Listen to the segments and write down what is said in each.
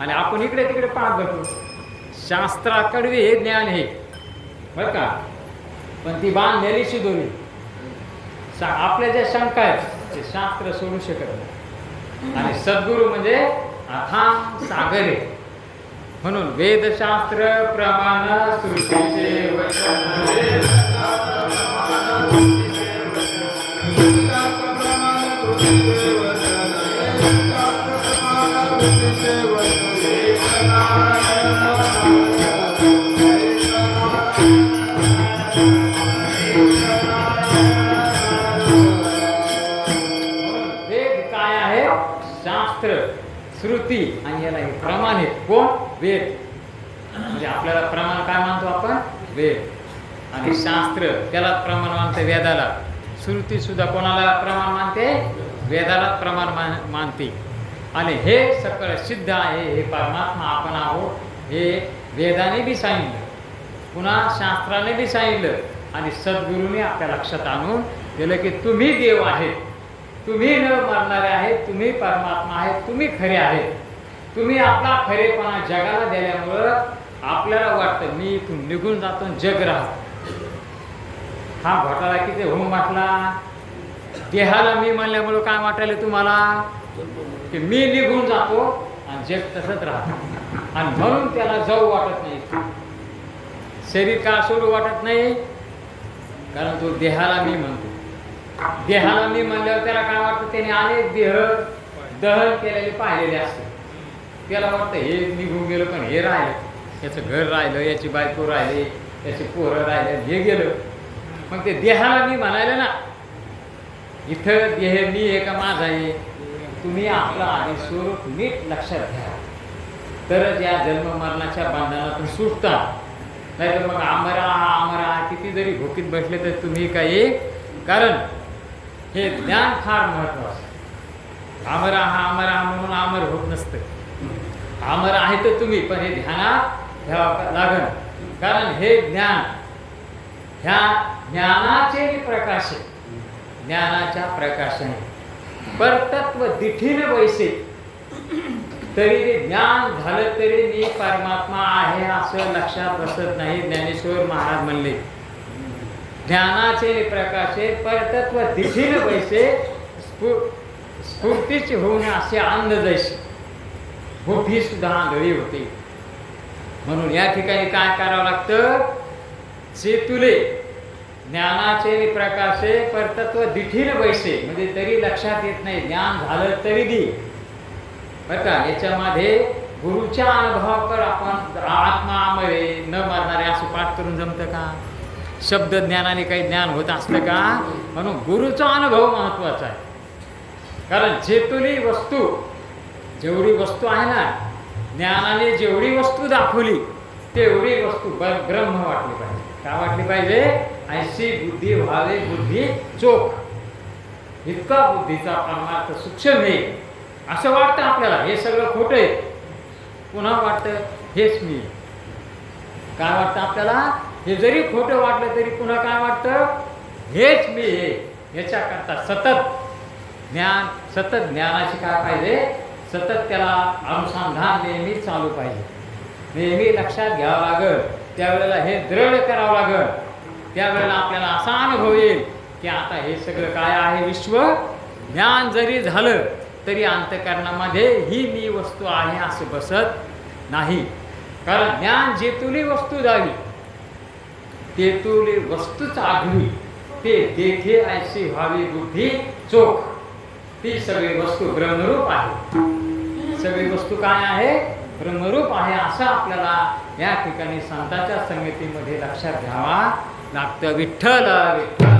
आणि आपण इकडे तिकडे पाहत बसतो शास्त्राकडे हे ज्ञान हे बर का? पण ती बांधलेली शिदोरी. सा- आपल्या ज्या शंका आहेत ते शास्त्र सोडू शकत नाही. आणि सद्गुरू म्हणजे अथांग सागर. आहे म्हणून वेदशास्त्र प्रमाण सृष्टीचे हे प्रमाण आहे. कोण? वेद. म्हणजे आपल्याला प्रमाण काय मानतो आपण? वेद. आणि शास्त्र त्याला प्रमाण मानते वेदाला. श्रुती सुद्धा कोणाला प्रमाण मानते? वेदाला प्रमाण मान मानते. आणि हे सकळ सिद्ध आहे हे परमात्मा आपण आहोत हे वेदाने बी सांगितलं. पुन्हा शास्त्राने बी सांगितलं. आणि सद्गुरूने आपल्या लक्षात आणून दिलं की तुम्ही देव आहेत. तुम्ही न मरणारे आहेत तुम्ही परमात्मा आहेत तुम्ही खरे आहेत. तुम्ही आपला खरेपणा जगाला दिल्यामुळं आपल्याला वाटतं मी इथून निघून जातो आणि जग राहतो. हा घोटाळा किती होम वाटला देहाला मी म्हणल्यामुळं काय वाटायला तुम्हाला? की मी निघून जातो आणि जग तसंच राहतो. आणि म्हणून त्याला जाऊ वाटत नाही. शरीर का सोडू वाटत नाही? कारण तो देहाला मी म्हणतो. देहाला मी म्हणल्यावर त्याला काय वाटतं? त्याने अनेक देह दहन केलेले पाहिलेले असते. त्याला वाटतं हे निघून गेलं पण हे राहिलं. याचं घर राहिलं याची बायको राहिली याची पोरं राहिले हे गेलं. मग ते देहाला मी म्हणायला ना इथं देह मी हे का माझा आहे? तुम्ही आपलं आणि स्वरूप नीट लक्षात घ्या. तरच या जन्म मरणाच्या बंधनातून सुटता नाही तर मग आमरा आमरा किती जरी भोकीत बसले तर तुम्ही काही कारण हे ज्ञान फार महत्वाचं आमरा हा अमरा म्हणून अमर होत नसतं. अमर आहे तर तुम्ही पण हे ध्यानात ठेवा लागन. कारण हे ज्ञान ह्या ज्ञानाचे प्रकाश आहे. ज्ञानाच्या प्रकाशाने. परतत्व दिठीने वैसे. तरी ते ज्ञान झालं तरी मी परमात्मा आहे असं लक्षात बसत नाही ज्ञानेश्वर महाराज म्हणले. ज्ञानाचे प्रकाशे परतत्व दिठीने वैसे स्फु स्फूर्तीचे होऊन असे अंध जैसे. बुद्धी सुद्धा आंधळी होते. म्हणून या ठिकाणी काय करावं लागतं? सेतुले ज्ञानाचे प्रकाशे परतत्व दिठील वैसे म्हणजे तरी लक्षात येत नाही ज्ञान झालं तरी दी. बरं का? याच्यामध्ये गुरुच्या अनुभवावर आपण आत्मा अमरे न मारणारे असं पाठ करून जमतं का? शब्द ज्ञानाने काही ज्ञान होत असतं का? म्हणून गुरुचा अनुभव महत्त्वाचा आहे. कारण जेतुली वस्तू जेवढी वस्तू आहे ना ज्ञानाने जेवढी वस्तू दाखवली तेवढी वस्तू ब्रह्म वाटली पाहिजे. का वाटली पाहिजे? ऐशी बुद्धी व्हावे बुद्धी चोख. इतका बुद्धीचा परमार्थ सूक्ष्म आहे. असं वाटतं आपल्याला हे सगळं खोटं आहे. पुन्हा वाटतं हेच मी. काय वाटतं आपल्याला? हे जरी खोटं वाटलं तरी पुन्हा काय वाटतं? हेच मी हे याच्याकरता सतत ज्ञान सतत ज्ञानाची काय पाहिजे? सतत त्याला अनुसंधान नेहमी चालू पाहिजे. नेहमी लक्षात घ्यावं लागल. त्यावेळेला हे दृढ करावं लागल. त्यावेळेला आपल्याला असा अनुभव येईल की आता हे सगळं काय आहे विश्व? ज्ञान जरी झालं तरी अंतकरणामध्ये ही मी वस्तू आहे असं बसत नाही. कारण ज्ञान जेतुली वस्तू जावी तेतुली वस्तूच आघवी ते देखे ऐशी व्हावी बुद्धी चोख. ती सगळी वस्तू ब्रह्मरूप आहे. सगळी वस्तू काय आहे? ब्रह्मरूप आहे असं आपल्याला या ठिकाणी संतांच्या संगतीमध्ये लक्षात घ्यावा लागतं. विठ्ठल विठ्ठल.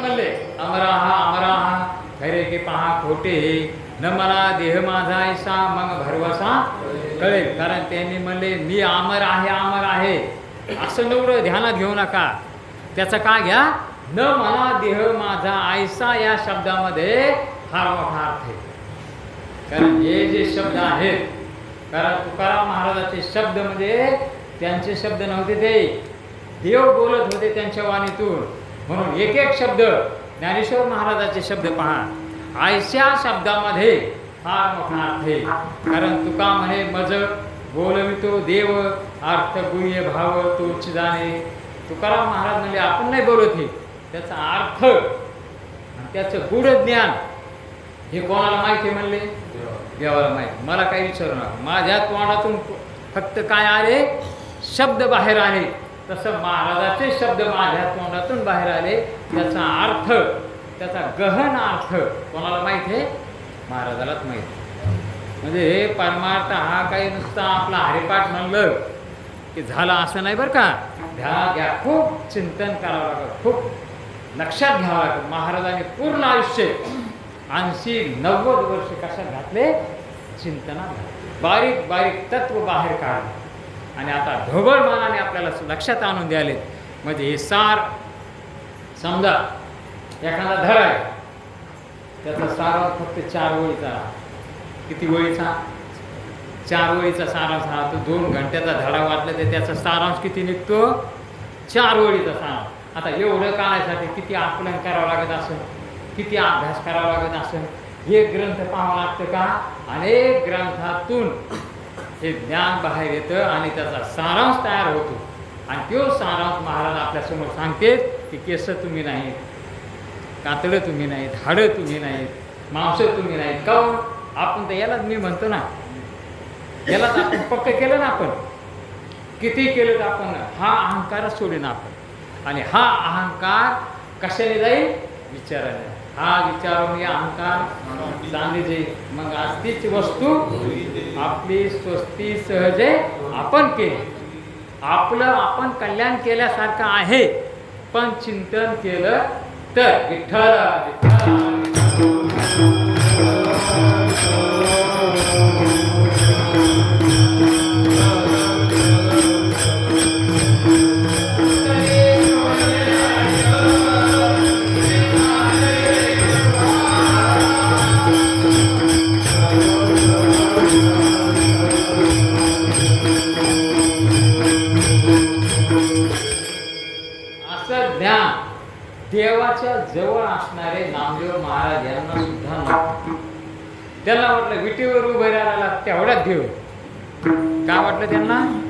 म्हणले अमरा की पहा खोटे न मला देह माझा ऐसा मग भरवसा कळेल कारण त्यांनी म्हणले मी अमर आहे अमर आहे. असं नवढं ध्यानात घेऊ नका. त्याचा काय घ्या? न मला देह माझा आयसा या शब्दामध्ये फार मोठा अर्थ आहे कारण हे जे शब्द आहेत कारण तुकाराम महाराजाचे शब्द म्हणजे त्यांचे शब्द नव्हते ते. देव बोलत होते त्यांच्या वाणीतून. म्हणून एक एक शब्द ज्ञानेश्वर महाराजाचे शब्द पहा. आयशा शब्दामध्ये फार मोठा अर्थ आहे कारण तुका म्हणे मज बोलवितो देव अर्थ गुह्य भाव तो चिदाने तुकाराम महाराज म्हणजे आपण नाही बोलत हे. त्याचा अर्थ त्याचं गूढ ज्ञान हे कोणाला माहिती आहे म्हणले? देवाला माहिती. मला काही विचारू नका. माझ्या तोंडातून फक्त काय आले? शब्द बाहेर आले. तसं महाराजाचे शब्द माझ्या तोंडातून बाहेर आले. त्याचा अर्थ त्याचा गहन अर्थ कोणाला माहिती आहे? महाराजालाच माहीत. म्हणजे हे परमार्थ हा काही नुसता आपला हरिपाठ म्हणलं की झालं असं नाही बरं का? ध्यान घ्या खूप चिंतन करावं लागतं खूप लक्षात घ्यावं लागतं महाराजांनी पूर्ण आयुष्य ऐंशी नव्वद वर्ष कशात घातले? चिंतनात बारीक बारीक तत्व बाहेर काढले. आणि आता ढोबळ मानाने आपल्याला लक्षात आणून द्याले म्हणजे हे सार समजा एखादा धर आहे. त्याचा सारांश फक्त चार ओळीचा किती ओळीचा? चार ओळीचा सारांश हा तो दोन घंट्याचा धडा वाटला तर त्याचा सारांश किती निघतो? चार ओळीचा सारांश. आता एवढं काढायसाठी किती आकलन करावं लागत असेल? किती अभ्यास करावा लागत असेल? हे ग्रंथ पाहावं लागतं का? अनेक ग्रंथातून हे ज्ञान बाहेर येतं आणि त्याचा सारांश तयार होतो. आणि तो सारांश महाराज आपल्यासमोर सांगते की केस तुम्ही नाही कातडं तुम्ही नाहीत हाडं तुम्ही नाहीत मांस तुम्ही नाहीत. काऊन आपण तर यालाच मी म्हणतो ना. यालाच आपण पक्क केलं ना आपण. किती केलं तर आपण? हा अहंकारच सोडेन आपण. आणि हा अहंकार कशाने जाईल? विचाराने. हा विचारून या अहंकार चांगली जाईल मग आज तीच वस्तू आपली स्वस्ती सहजे आपण केली. आपलं आपण कल्याण केल्यासारखं आहे पण चिंतन केलं तर विठ्ठल विठ्ठल. यांना त्यांना वाटलं विटीवर उभं राहायला तेवढ्यात देव का वाटलं त्यांना?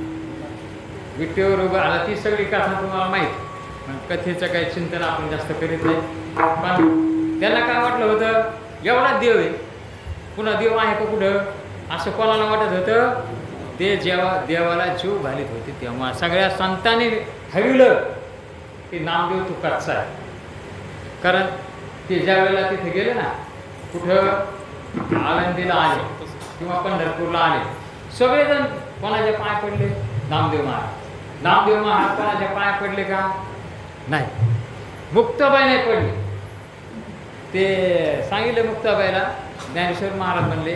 विटीवर उभं आला ती सगळी कथा तुम्हाला माहीत. पण कथेचं काही चिंतन आपण जास्त करीत नाही. पण त्यांना काय वाटलं होतं? एवढाच देव आहे. पुन्हा देव आहे का कुठं? असं कोणाला वाटत होतं? ते जेव्हा देवाला जीव घालीत होते तेव्हा सगळ्या संतांनी ठरविलं की नामदेव तू कच्चा आहे. कारण ते ज्या वेळेला तिथे गेले ना कुठं आळंदीला आले किंवा पंढरपूरला आले सगळेजण कोणाचे पाय पडले? नामदेव महाराज. नामदेव महाराज कोणाच्या पाय पडले का? नाही. मुक्ताबाई नाही पडली. ते सांगितलं मुक्ताबाईला ज्ञानेश्वर महाराज म्हणले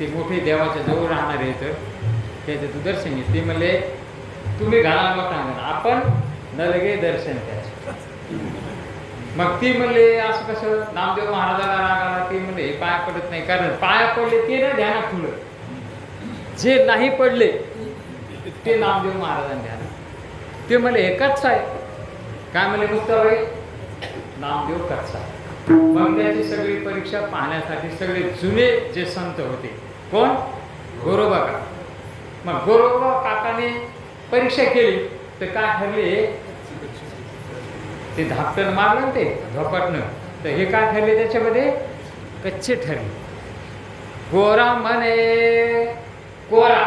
ते मोठे देवाच्या जवळ राहणारे तर त्याचे तू दर्शन घे. ते म्हणले तुम्ही घाला मोठा आपण न लगे दर्शन त्याचे मग ती म्हणले असं कसं? नामदेव महाराजाला राग आला ते म्हणले पाया पडत नाही. कारण पाया पडले ते ना ध्यानात पुढं. जे नाही पडले ते नामदेव महाराजांनी ध्यान ते म्हणले हे कच्चा आहे. काय म्हणले मुक्ताबाई? नामदेव कच्चा आहे. मग त्याची सगळी परीक्षा पाहण्यासाठी सगळे जुने जे संत होते कोण? गोरोबा काका. मग गोरोबा काकाने परीक्षा केली तर काय ठरले? ते धापटन मारलं ते झोपटणं तर हे काय ठरले त्याच्यामध्ये? कच्चे ठरले. गोरा म्हणे कोरा.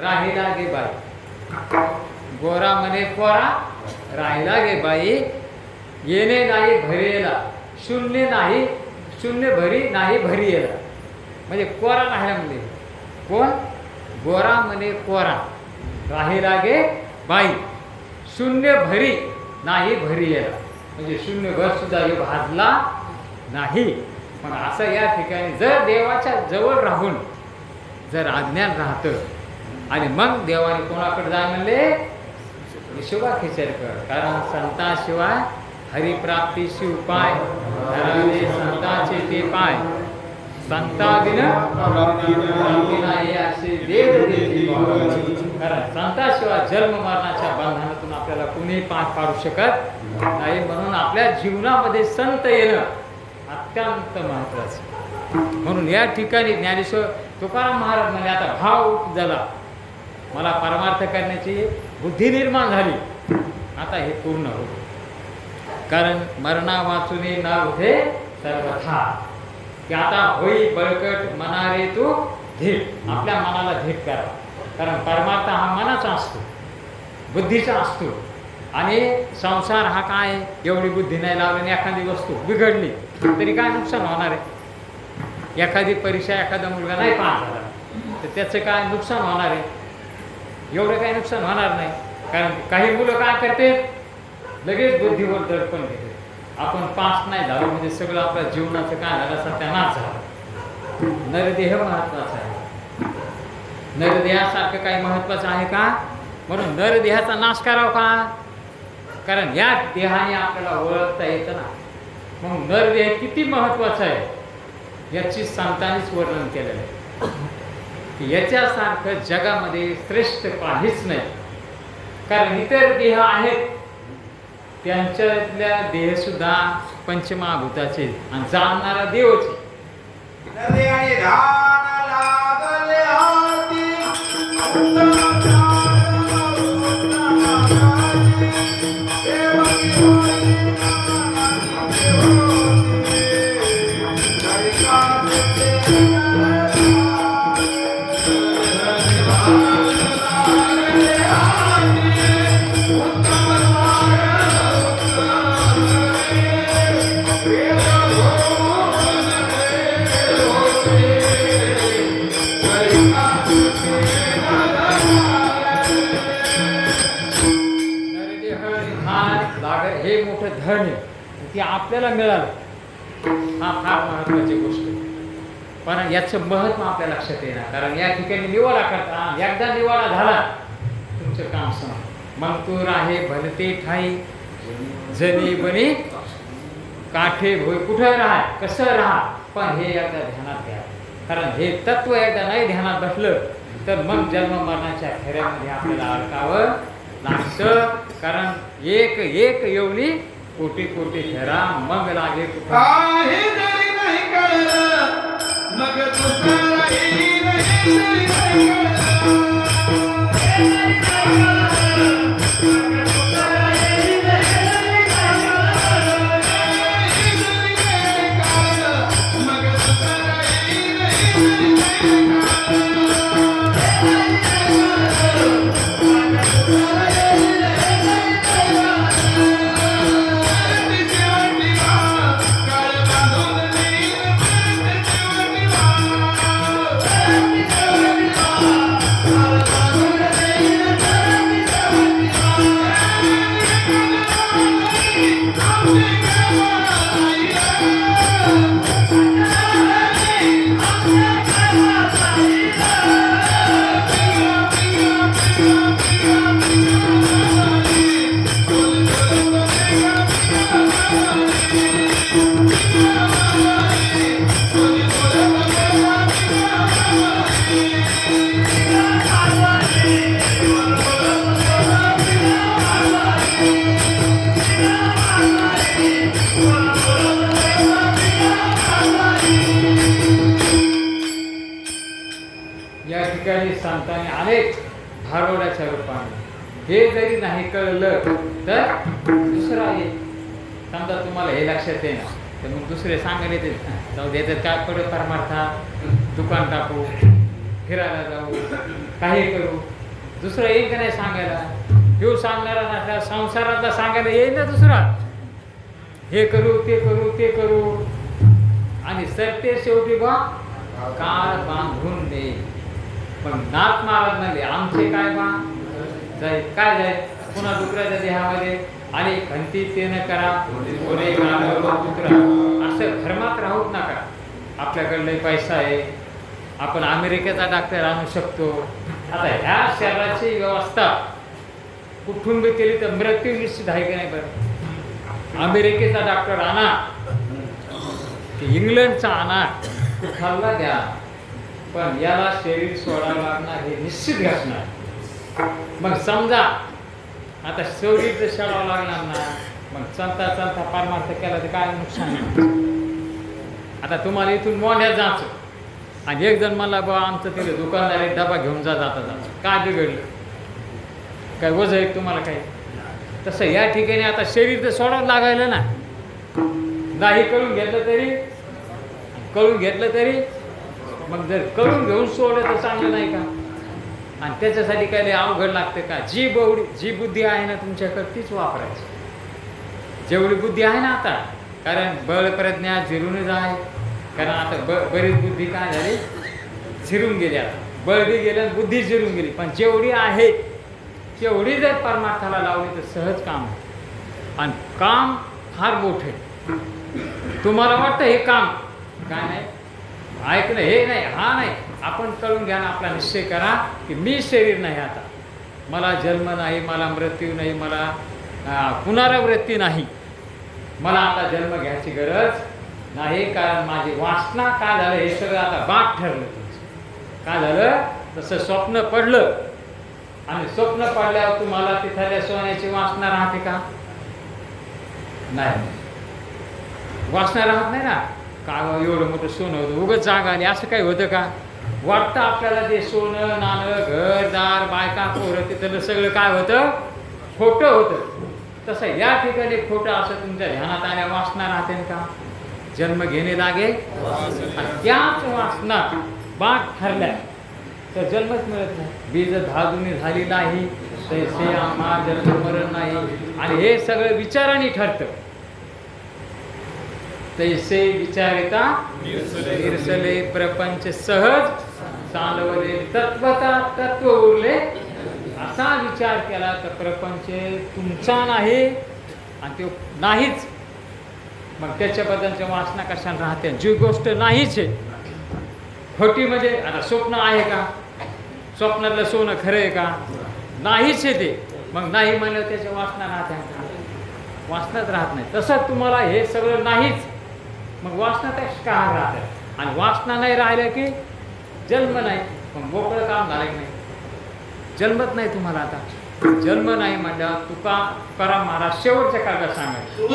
राहिला गे बाई. गोरा म्हणे कोरा. राहिला गे बाई. येणे नाही भरेला शून्य नाही शून्य भरी नाही भरी येला म्हणजे कोरा राहिला म्हणजे कोण? गोरा म्हणे कोरा. राहिला गे बाई. शून्य भरी. नाही भरिलेला. म्हणजे शून्य भर सुद्धा हे भाजला नाही. पण असं या ठिकाणी जर देवाच्या जवळ राहून जर अज्ञान राहतं आणि मग देवाने कोणाकडे जाय म्हणले विशोबा खेचरकर कारण संताशिवाय हरिप्राप्तीशी उपाय ठरावे संताचे ते पाय. संताविन असे वेद कारण संताशिवाय जन्म मरणाच्या बंधनातून आपल्याला कुणी पाठ पाडू शकत नाही म्हणून आपल्या जीवनामध्ये संत येणं अत्यंत महत्वाचं म्हणून या ठिकाणी ज्ञानेश्वर तुकाराम महाराज म्हणजे आता भाव झाला मला परमार्थ करण्याची बुद्धी निर्माण झाली आता हे पूर्ण होईल कारण मरणा वाचून न होते सर्वथा की आता होई बळकट मनारे तू धीट आपल्या मनाला धीट करा. कारण परमार्थ हा मनाचा असतो. बुद्धीचा असतो. आणि संसार हा काय? एवढी बुद्धी नाही लावली आणि एखादी वस्तू बिघडली तरी काय नुकसान होणार आहे? एखादी परीक्षा एखादा मुलगा नाही पास झाला. तर त्याचं काय नुकसान होणार आहे? एवढं काही नुकसान होणार नाही. कारण काही मुलं काय करते? लगेच बुद्धीवर दडपण घेते आपण पास नाही झालो म्हणजे सगळं आपल्या जीवनाचं काय झालं असं त्यांनाच झालं. नरदेह महत्त्वाचा आहे. नरदेहासारखं काही महत्वाचं आहे का? म्हणून नरदेहाचा नाश करावा का? कारण या देहाने आपल्याला ओळखता येतं ना. मग नरदेह किती महत्त्वाचा आहे याची संतांनीच वर्णन केलेलं आहे. की याच्यासारखं जगामध्ये श्रेष्ठ काहीच नाही. कारण इतर देह आहेत त्यांच्यातल्या देह सुद्धा पंचमहाभूताचे आणि जाणणारा देवच आणि ती आपल्याला मिळालं. हा फार महत्वाची गोष्ट. पण याचं महत्त्व आपल्या लक्षात येणार. कारण या ठिकाणी निवाडा करता एकदा निवाडा झाला तुमचं काम सम मंतूर आहे भलते ठाई जनी बनी काठे भोय कुठं राहा कसं राहा पण हे एकदा ध्यानात घ्या. कारण हे तत्व एकदा नाही ध्यानात बसलं तर मग जन्म मरणाच्या फेऱ्यामध्ये आपल्याला अडकावं लागतं. कारण एक एक येवली कोटी कोटी फेरा मग लागे कुठं? काही जरी नाही कळलं मग नाही हे नाही कळलं तर दुसरा आहे. समजा तुम्हाला हे लक्षात येणार तर मग दुसरे सांगायला येते जाऊ दे तर काय पडत परमार्था? दुकान टाकू फिरायला जाऊ काही करू. दुसरं येईल का नाही सांगायला. ह्यो सांगणारा नसला संसारातला सांगायला येईल ना दुसरा. हे करू ते करू ते करू. आणि सर ते शेवटी बा काळ बांधून दे. पण नाथ महाराज म्हणले आमचे काय बा? जाई काय जाय? पुन्हा डुकराच्या देहामध्ये आणि खंती ते न करा कोणी असं धर्मात राहूच नका आपल्याकडले पैसा आहे. आपण अमेरिकेचा डॉक्टर आणू शकतो. आता ह्या शरीराची व्यवस्था कुठून बी केली तर मृत्यू निश्चित आहे की नाही बरं? अमेरिकेचा डॉक्टर आणा. की इंग्लंडचा आणा. कुठाला द्या. पण याला शरीर सोडावं लागणार हे निश्चित घासणार मग समजा आता शेवटी जर सोडावं लागणार ना. मग चलता चलता परमार्थ केला तर काय नुकसान आता तुम्हाला इथून मोठ्या जायचं. आणि एक जण मला बा आमचं तिथे दुकानदार एक डबा घेऊन जा जाता जाता. काय बिघडलं? काय वज आहे तुम्हाला काही? तसं या ठिकाणी आता शरीर तर सोडावं लागायला ना. नाही करून घेतलं तरी करून घेतलं तरी मग जर करून घेऊन सोडलं तर चांगलं नाही का? आणि त्याच्यासाठी काय अवघड लागते का? जी बवडी जी बुद्धी आहे ना तुमच्याकडे तीच वापरायची. जेवढी बुद्धी आहे ना आता कारण बळ प्रज्ञा झिरूनच आहे. कारण आता ब बरीच बुद्धी काय झाली? झिरून गेली आता. बळ बी गेलं बुद्धी झिरून गेली. पण जेवढी आहे तेवढी जर परमार्थाला लावली तर सहज काम आहे आणि काम फार मोठे तुम्हाला वाटतं हे काम? काय नाही. ऐकलं हे नाही हा नाही. आपण कळून घ्या ना आपला निश्चय करा की मी शरीर नाही आता. मला जन्म नाही मला मृत्यू नाही मला पुनरावृत्ती नाही. मला आता जन्म घ्यायची गरज नाही कारण माझी वासना काय झालं हे सगळं आता बाग ठरलं तुमचं. काय झालं? तसं स्वप्न पडलं. आणि स्वप्न पडल्यावर तुम्हाला तिथल्या सोन्याची वासना राहते का? नाही. वासना राहत नाही ना. का एवढं मोठं सोनं होतं? उगत जागा आणि असं काही होतं का? वाटतं आपल्याला ते सोनं नाणं घरदार बायका पोरं तिथलं सगळं काय होतं? खोटं होतं. तसं या ठिकाणी खोटं असं तुमच्या ध्यानात आल्या वासना राहते का? जन्म घेणे लागे. त्याच वासना बाग ठरल्या तर जन्मच मिळत नाही. बीज धाजुनी झाली नाही तैसे आम्हा जन्म मरण नाही. आणि हे सगळं विचाराने ठरतं. तैसे विचारिता निरसले प्रपंच सहज चालवले तत्वता तत्व उरले असा विचार केला तर प्रपंच तुमचा नाही आणि तो नाहीच. मग त्याच्याबद्दलच्या वासना कशाने राहते? जी गोष्ट नाहीच आहे. खोटीमध्ये आता स्वप्न आहे का? स्वप्नातलं सोनं खरं आहे का? नाहीच आहे ते. मग नाही म्हणलं त्याच्या वासना राहते का? वासनाच राहत नाही. तसंच तुम्हाला हे सगळं नाहीच. मग वासना त्या का राहतात आणि वासना नाही राहिलं की जन्म नाही पण मोकळं काम झालं नाही? जन्मत नाही तुम्हाला आता. जन्म नाही म्हणल्यावर तुका करा महाराज शेवटच्या कागद सांगायचं.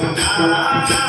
down.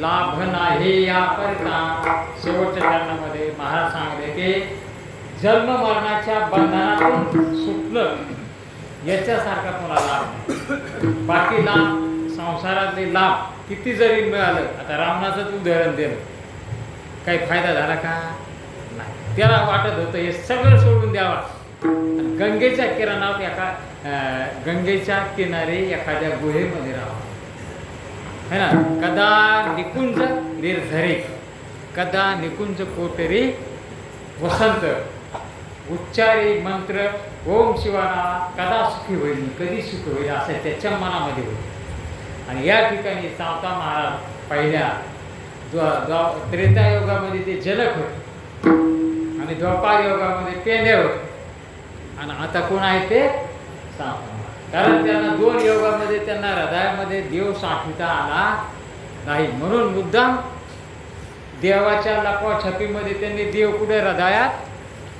लाभ नाही याकरता शेवटच्या चरणामध्ये महाराज सांगले की जन्म मरणाच्या बंधनातून सुटलं याच्यासारखा तुला लाभ नाही. बाकी लाभ संसारातले लाभ किती जरी मिळालं आता रावणाचं तू उदाहरण दिलं काही फायदा झाला का? नाही. त्याला वाटत होतं हे सगळं सोडून द्यावा. गंगेच्या किरणात एका गंगेच्या किनारी एखाद्या गुहेमध्ये राहावा. है ना? कदा निकुंज निर्झरे. कदा निकुंज कोटरी वसंत. उच्चारी मंत्र ओम शिवाना कदा सुखी होईल कधी सुखी होईल असं त्याच्या मनामध्ये होईल आणि या ठिकाणी सावता महाराज पहिल्या त्रेता योगामध्ये ते जनक होते. आणि द्वापार योगामध्ये पेंडे होते. आणि आता कोण आहे ते? सावता कारण त्यांना दोन योगामध्ये त्यांना हृदयामध्ये देव साठविता आला नाही. म्हणून मुद्दाम देवाच्या लपवाछपीमध्ये त्यांनी देव कुठे हृदयात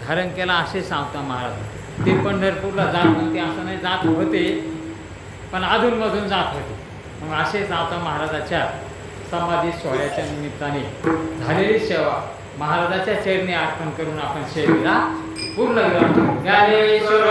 धारण केला असे सांगता महाराज ते पंढरपूरला जात नव्हते असं नाही जात होते. पण अधूनमधून जात होते. मग असे आता महाराजाच्या समाधी सोहळ्याच्या निमित्ताने झालेली सेवा महाराजाच्या चरणी अर्पण करून आपण सेवेला पूर्ण करतो. ज्ञानेश्वर